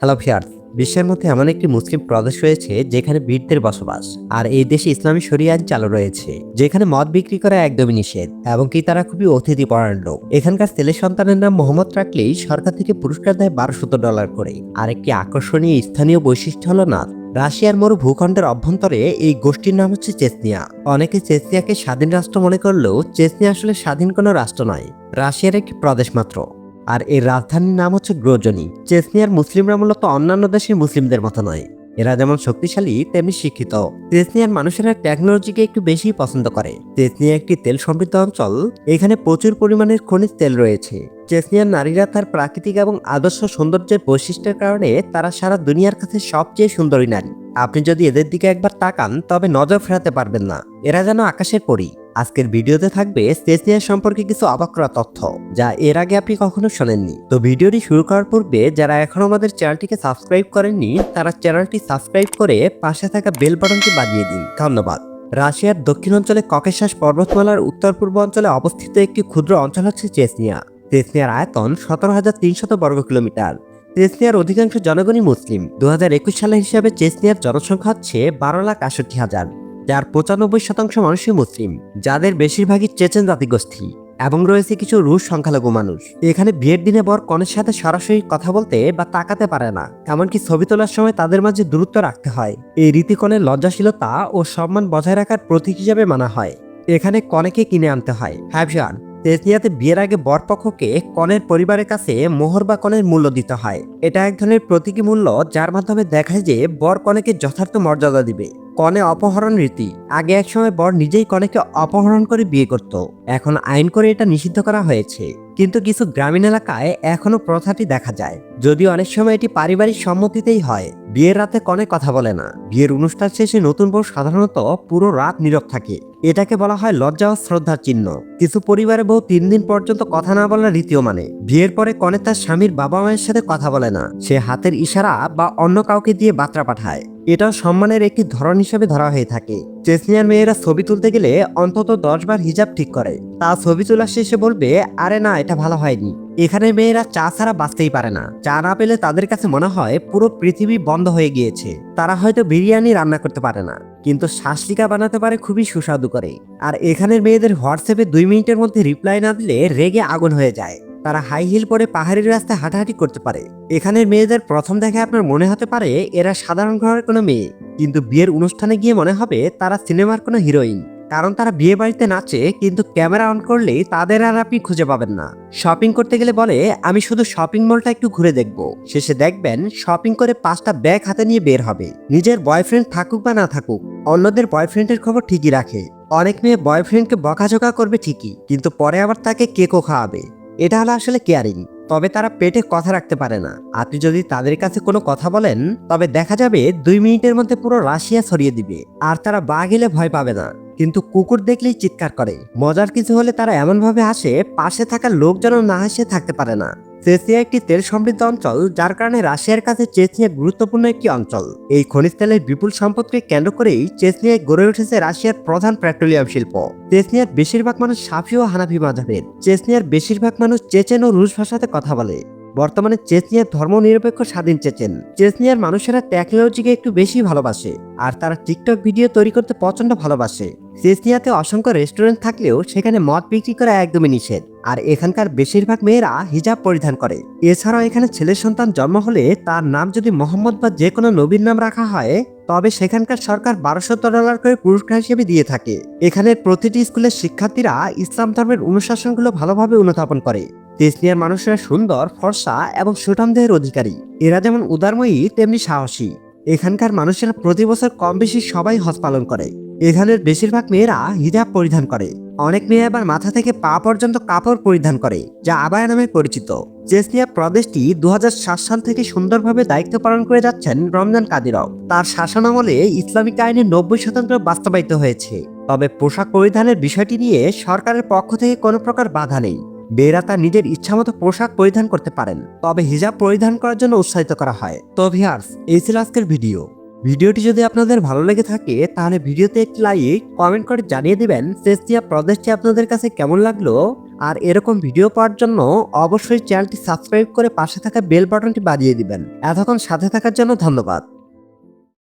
Hello fierce বিশ্বের মধ্যে এমন একটি মুসলিম প্রদেশ রয়েছে যেখানে বীরদের বসবাস, আর এই দেশে ইসলামী শরিয়া আইন চালু রয়েছে, যেখানে মদ বিক্রি করা একদমই নিষেধ, এবং কি তারা খুবই অতিথি পরায়ণ লোক। এখানকার ছেলে সন্তানের নাম মোহাম্মদ রাখলেই সরকার থেকে পুরস্কার দেয় বারোশত ডলার করে। আর একটি আকর্ষণীয় স্থানীয় বৈশিষ্ট্য হলো নাচ রাশিয়ার মরু ভূখণ্ডের অভ্যন্তরে এই গোষ্ঠীর নাম হচ্ছে চেসনিয়া। অনেকে চেসনিয়াকে স্বাধীন রাষ্ট্র মনে করলেও চেসনিয়া আসলে স্বাধীন কোনো রাষ্ট্র নয়, রাশিয়ার একটি প্রদেশ মাত্র। আর এর রাজধানীর নাম হচ্ছে গ্রোজনি। চেসনিয়ার মুসলিমরা মূলত অন্যান্য দেশের মুসলিমদের মতো নয়। এরা যেমন শক্তিশালী, তেমনি শিক্ষিত। চেসনিয়ার মানুষেরা টেকনোলজিকে একটু বেশি পছন্দ করে। চেসনিয়া একটি তেল সমৃদ্ধ অঞ্চল। এখানে প্রচুর পরিমাণের খনিজ তেল রয়েছে। চেসনিয়ার নারীরা তার প্রাকৃতিক এবং আদর্শ সৌন্দর্যের বৈশিষ্ট্যের কারণে তারা সারা দুনিয়ার কাছে সবচেয়ে সুন্দরী নারী। আপনি যদি এদের দিকে একবার তাকান, তবে নজর ফেরাতে পারবেন না। এরা যেন আকাশের পরী। আজকের ভিডিওতে থাকবে চেসনিয়া সম্পর্কে কিছু অবাক করা তথ্য, যা এর আগে আপনি কখনো শোনেননি। তো ভিডিওটি শুরু করার পূর্বে, যারা এখনও আমাদের চ্যানেলটিকে সাবস্ক্রাইব করেননি, তারা চ্যানেলটি সাবস্ক্রাইব করে পাশে থাকা বেল বাটনটি বাজিয়ে দিন। ধন্যবাদ। রাশিয়ার দক্ষিণ অঞ্চলে ককেশাস পর্বতমালার উত্তর পূর্ব অঞ্চলে অবস্থিত একটি ক্ষুদ্র অঞ্চল হচ্ছে চেসনিয়া চেসনিয়ার আয়তন সতেরো হাজার তিনশত বর্গ কিলোমিটার চেসনিয়ার অধিকাংশ জনগণই মুসলিম। দু হাজার একুশ সালের হিসাবে চেসনিয়ার জনসংখ্যা হচ্ছে বারো লাখ আষট্টি হাজার, যার পঁচানব্বই শতাংশ মানুষই মুসলিম, যাদের বেশিরভাগই চেচেন জাতিগোষ্ঠী, এবং রয়েছে কিছু রুশ সংখ্যালঘু মানুষ। এখানে বিয়ের দিনে বর কনের সাথে সরাসরি কথা বলতে বা তাকাতে পারে না, এমনকি ছবি তোলার সময় তাদের মাঝে দূরত্ব রাখতে হয়। এই রীতিকণের লজ্জাশীলতা ও সম্মান বজায় রাখার প্রতীক হিসাবে মানা হয়। এখানে কনেকে কিনে আনতে হয়। হ্যাভশান তেজনিয়াতে বিয়ের আগে বরপক্ষকে কনের পরিবারের কাছে মোহর বা কনের মূল্য দিতে হয়। এটা এক ধরনের প্রতীকী মূল্য যার মাধ্যমে দেখায় যে বর কনেকে যথার্থ মর্যাদা দিবে। কনে অপহরণ রীতি। আগে এক সময় বর নিজেই কনেকে অপহরণ করে বিয়ে করত। এখন আইন করে এটা নিষিদ্ধ করা হয়েছে। কিন্তু কিছু গ্রামীণ এলাকায় এখনও প্রথাটি দেখা যায়। যদিও অনেক সময় এটি পারিবারিক সম্মতিতেই হয়। বিয়ের রাতে কনে কথা বলে না। বিয়ের অনুষ্ঠান শেষে নতুন বউ সাধারণত পুরো রাত নীরব থাকে। এটাকে বলা হয় লজ্জা ও শ্রদ্ধার চিহ্ন। কিছু পরিবারে বউ তিন দিন পর্যন্ত কথা না বলার রীতিও মানে। বিয়ের পরে কনে তার স্বামীর বাবা মায়ের সাথে কথা বলে না। সে হাতের ইশারা বা অন্য কাউকে দিয়ে বার্তা পাঠায়। এটাও সম্মানের একটি ধরন হিসেবে ধরা হয়ে থাকে। চেসনিয়ার মেয়েরা ছবি তুলতে গেলে অন্তত দশ বার হিজাব ঠিক করে। তা ছবি তোলার শেষে বলবে, আরে না, এটা ভালো হয়নি। এখানে মেয়েরা চা ছাড়া বাঁচতেই পারে না। চা না পেলে তাদের কাছে মনে হয় পুরো পৃথিবী বন্ধ হয়ে গিয়েছে। তারা হয়তো বিরিয়ানি রান্না করতে পারে না, কিন্তু শাসলিকা বানাতে পারে খুবই সুস্বাদু করে। আর এখানের মেয়েদের হোয়াটসঅ্যাপে দুই মিনিটের মধ্যে রিপ্লাই না দিলে রেগে আগুন হয়ে যায়। তারা হাই হিল পরে পাহাড়ি রাস্তায় হাঁটাহাঁটি করতে পারে। এখানের মেয়েদের প্রথম দেখে আপনার মনে হতে পারে, এরা সাধারণ ঘরের কোনো মেয়ে। কিন্তু বিয়ের অনুষ্ঠানে গিয়ে মনে হবে তারা সিনেমার কোনো হিরোইন। কারণ তারা বিয়ে বাড়িতে নাচে কিন্তু ক্যামেরা অন করলেই তাদের আর আপনি খুঁজে পাবেন না। শপিং করতে গেলে বলে, আমি শুধু শপিং মলটা একটু ঘুরে দেখব। শেষে দেখবেন শপিং করে পাঁচটা ব্যাগ হাতে নিয়ে বের হবে। নিজের বয়ফ্রেন্ড থাকুক বা না থাকুক, অন্যদের বয়ফ্রেন্ডের খবর ঠিকই রাখে। অনেক মেয়ে বয়ফ্রেন্ডকে বকাঝোকা করবে ঠিকই, কিন্তু পরে আবার তাকে কেকও খাওয়াবে। এটা হলো আসলে কেয়ারিং তবে তারা পেটে কথা রাখতে পারে না। আপনি যদি তাদের কাছে কোনো কথা বলেন, তবে দেখা যাবে দুই মিনিটের মধ্যে পুরো রাশিয়া ছড়িয়ে দিবে। আর তারা বাঘ এলে ভয় পাবে না। কিন্তু কুকুর দেখলেই চিৎকার করে। মজার কিছু হলে তারা এমনভাবে হাসে, পাশে থাকা লোক যেন না হাসে থাকতে পারে না। চেচিয়া একটি তেল সমৃদ্ধ অঞ্চল, যার কারণে রাশিয়ার কাছে চেচনিয়া গুরুত্বপূর্ণ একটি অঞ্চল। এই খনিজ তেলের বিপুল সম্পদকে কেন্দ্র করেই চেচনিয়ায় গড়ে উঠেছে রাশিয়ার প্রধান পেট্রোলিয়াম শিল্প। চেচনিয়ার বেশিরভাগ মানুষ সাফি ও হানাফি মাঝাবের চেচনিয়ার বেশিরভাগ মানুষ চেচেন ও রুশ ভাষাতে কথা বলে। বর্তমানে চেচনিয়ার ধর্মনিরপেক্ষ স্বাধীন চেচেন। চেচনিয়ার মানুষেরা টেকনোলজিকে একটু বেশি ভালোবাসে, আর তারা টিকটক ভিডিও তৈরি করতে প্রচণ্ড ভালোবাসে। চেচনিয়াতে অসংখ্য রেস্টুরেন্ট থাকলেও সেখানে মদ বিক্রি করা একদমই নিষেধ, আর এখানকার বেশিরভাগ মেয়েরা হিজাব পরিধান করে। এছাড়াও এখানে ছেলে সন্তান জন্ম হলে তার নাম যদি মোহাম্মদ বা যে কোনো নবীর নাম রাখা হয়, তবে সেখানকার সরকার বারোশত ডলার করে পুরস্কার হিসেবে দিয়ে থাকে। এখানের প্রতিটি স্কুলের শিক্ষার্থীরা ইসলাম ধর্মের অনুশাসনগুলো ভালোভাবে অনুধাবন করে। তেসনিয়ার মানুষেরা সুন্দর, ফর্সা এবং সুঠাম দেহের অধিকারী। এরা যেমন উদারময়ী, তেমনি সাহসী। এখানকার মানুষেরা প্রতি বছর কম বেশি সবাই হজ পালন করে। এখানের বেশিরভাগ মেয়েরা হিজাব পরিধান করে। অনেক মেয়ে আবার মাথা থেকে পা পর্যন্ত কাপড় পরিধান করে, যা আবায়া নামে পরিচিত। চেসনিয়া প্রদেশটি দু হাজার সাত সাল থেকে সুন্দরভাবে দায়িত্ব পালন করে যাচ্ছেন রমজান কাদিরও। তার শাসনামলে ইসলামিক আইনের নব্বই শতাংশ বাস্তবায়িত হয়েছে। তবে পোশাক পরিধানের বিষয়টি নিয়ে সরকারের পক্ষ থেকে কোনো প্রকার বাধা নেই। মেয়েরা তার নিজের ইচ্ছামতো পোশাক পরিধান করতে পারেন, তবে হিজাব পরিধান করার জন্য উৎসাহিত করা হয়। তো ভিয়ার্স এই ছিল আজকের ভিডিও। ভিডিওটি যদি আপনাদের ভালো লেগে থাকে, তাহলে ভিডিওতে একটি লাইক, কমেন্ট করে জানিয়ে দিবেন চেস্তিয়া প্রদেশটি আপনাদের কাছে কেমন লাগল। আর এরকম ভিডিও পাওয়ার জন্য অবশ্যই চ্যানেলটি সাবস্ক্রাইব করে পাশে থাকা বেল বাটনটি বাজিয়ে দিবেন। এতক্ষণ সাথে থাকার জন্য ধন্যবাদ।